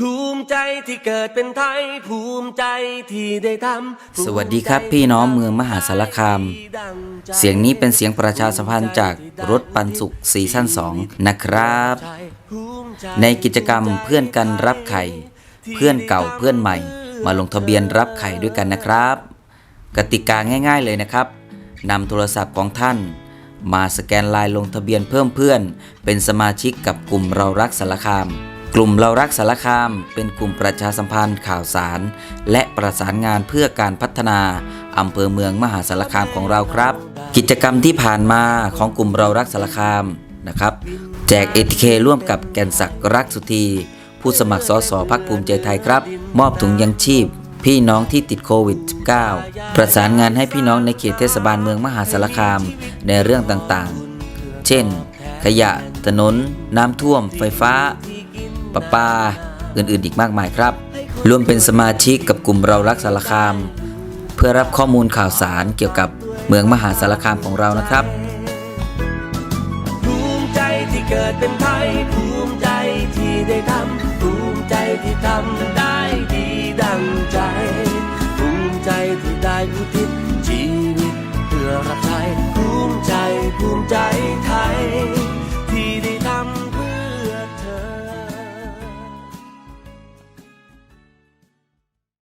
ภูมิใจที่เกิดเป็นไทย ภูมิใจที่ได้ทำสวัสดีครับพี่น้องเมืองมหาสารคาม เสียงนี้เป็นเสียงประชาสัมพันธ์จากรถปันสุขซีซั่น2นะครับ ในกิจกรรมเพื่อนกันรับไข่ เพื่อนเก่าเพื่อนใหม่ มาลงทะเบียนรับไข่ด้วยกันนะครับ กติกาง่าย ๆเลยนะครับนำโทรศัพท์ของท่าน มาสแกนลายลงทะเบียนเพิ่มเพื่อน เป็นสมาชิกกับกลุ่มเรารักสารคาม กลุ่มเรารักสารคาม เป็นกลุ่มประชาสัมพันธ์ข่าวสาร และประสานงานเพื่อการพัฒนาอำเภอเมืองมหาสารคามของเราครับ กิจกรรมที่ผ่านมาของกลุ่มเรารักสารคามนะครับ แจกเอทีเคร่วมกับแกนศักดิ์รักสุธีผู้สมัครสสพักภูมิใจไทยครับ มอบถุงยังชีพ พี่น้องที่ติดโควิด -19 ประสานงานให้พี่น้องในเขตเทศบาลเมืองมหาสารคามในเรื่องต่างๆ เช่น ขยะถนน น้ำท่วม ไฟฟ้า ประปา อื่นๆอีกมากมายครับรวมเป็นสมาชิกกับกลุ่มเรารักสารคาม เพื่อรับข้อมูลข่าวสารเกี่ยวกับเมืองมหาสารคามของเรานะครับภูมิใจที่เกิดเป็นไทยภูมิใจที่ได้ทำภูมิใจที่ทำได้ดีดังใจภูมิใจที่ได้อุทิศ